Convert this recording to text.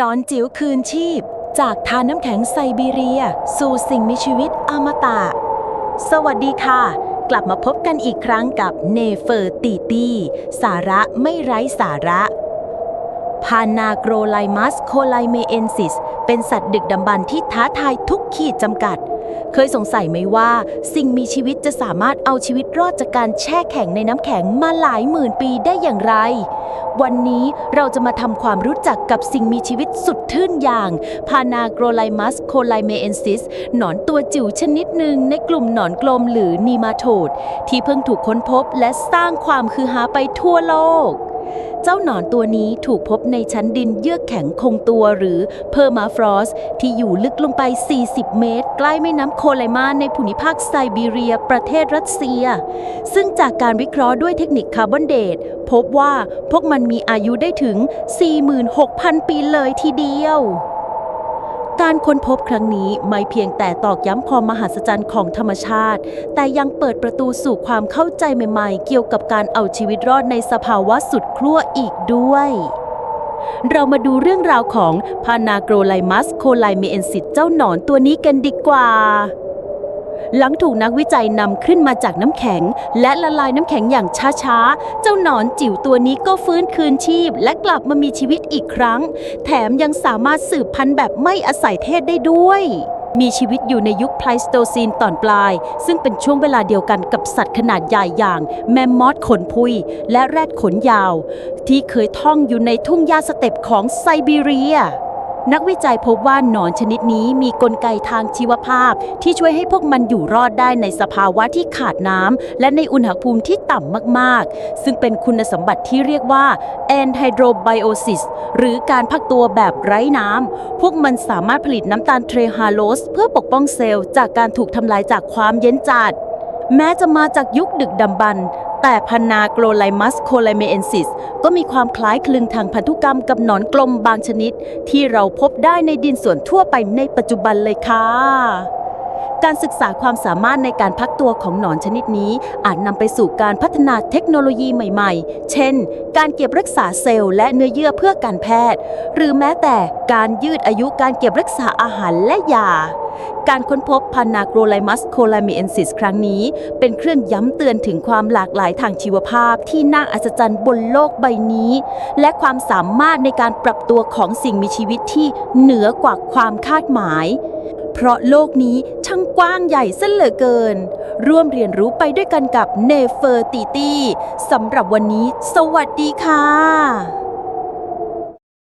นอนจิ๋วคืนชีพ จากทานน้ำแข็งไซบีเรีย สู่สิ่งมีชีวิตอมตะ สวัสดีค่ะ กลับมาพบกันอีกครั้งกับเนเฟอร์ตีตีสาระไม่ไร้สาระพานาโกรไลมัสโคไลเมเอนซิส เป็นสัตว์ดึกดำบรรที่ท้าทายทุกขีดจำกัด เคยสงสัยไหมว่า สิ่งมีชีวิตจะสามารถเอาชีวิตรอดจากการแช่แข็งในน้ำแข็งมาหลายหมื่นปีได้อย่างไร วันนี้เราจะมาทำความรู้จักกับสิ่งมีชีวิตสุดทึ่นอย่างพานาโกรไลมัสโคไลเมเอนซิสหนอนตัวจิ๋วชนิดหนึ่งในกลุ่มหนอนกลมหรือนีมาโทดที่เพิ่งถูกค้นพบและสร้างความคือฮาไปทั่วโลก เจ้าหนอนตัวนี้ถูกพบในชั้นดินเยือกแข็งคงตัวหรือเพอร์มาฟรอสที่อยู่ลึกลงไป 40 เมตร ใกล้แม่น้ำโคไลมาในภูมิภาคไซบีเรีย ประเทศรัสเซีย ซึ่งจากการวิเคราะห์ด้วยเทคนิคคาร์บอนเดต พบว่าพวกมันมีอายุได้ถึง 46,000 ปีเลยทีเดียว การค้นพบครั้งนี้ไม่เพียงแต่ตอกย้ำความมหัศจรรย์ของธรรมชาติ แต่ยังเปิดประตูสู่ความเข้าใจใหม่ๆ เกี่ยวกับการเอาชีวิตรอดในสภาวะสุดครั่วอีกด้วย เรามาดูเรื่องราวของพานาโกรไลมัสโคไลเมเอนซิตเจ้าหนอนตัวนี้กันดีกว่า หลังถูกนักวิจัยนำขึ้นมาจากน้ำแข็ง และละลายน้ำแข็งอย่างช้าๆ เจ้าหนอนจิ๋วตัวนี้ก็ฟื้นคืนชีพ และกลับมามีชีวิตอีกครั้ง แถมยังสามารถสืบพันธุ์แบบไม่อาศัยเทศได้ด้วยมีชีวิตอยู่ในยุคไพลสโตซีนตอนปลาย ซึ่งเป็นช่วงเวลาเดียวกันกับสัตว์ขนาดใหญ่อย่างแมมมอสขนพุย และแรดขนยาว ที่เคยท่องอยู่ในทุ่งหญ้าสเต็ปของไซบีเรีย นักวิจัยพบว่าหนอนชนิดนี้มีกลไกทางชีวภาพ ที่ช่วยให้พวกมันอยู่รอดได้ในสภาวะที่ขาดน้ำและในอุณหภูมิที่ต่ำมากๆ ซึ่งเป็นคุณสมบัติที่เรียกว่า anhydrobiosis หรือการพักตัวแบบไร้น้ำ พวกมันสามารถผลิตน้ำตาลเทรฮาโลสเพื่อปกป้องเซลล์จากการถูกทำลายจากความเย็นจัดแม้จะมาจากยุคดึกดำบรรพ์ แต่พันนาโกลไลมัสโคไลเมเอนซิสก็มีความคล้ายคลึงทางพันธุกรรมกับหนอนกลมบางชนิด ที่เราพบได้ในดินส่วนทั่วไปในปัจจุบันเลยค่ะ การศึกษาความสามารถในการพักตัวของหนอนชนิดนี้ อาจนำไปสู่การพัฒนาเทคโนโลยีใหม่ๆ เช่น การเก็บรักษาเซลล์และเนื้อเยื่อเพื่อการแพทย์ หรือแม้แต่การยืดอายุการเก็บรักษาอาหารและยา การค้นพบพานาโกรไลมัสโคไลเมเอนซิสครั้งนี้ เป็นเครื่องย้ำเตือนถึงความหลากหลายทางชีวภาพที่น่าอัศจรรย์บนโลกใบนี้ และความสามารถในการปรับตัวของสิ่งมีชีวิตที่เหนือกว่าความคาดหมาย เพราะโลกนี้ช่างกว้างใหญ่ซะเหลือเกิน ร่วมเรียนรู้ไปด้วยกันกับเนเฟอร์ติตี้สำหรับวันนี้ สวัสดีค่ะ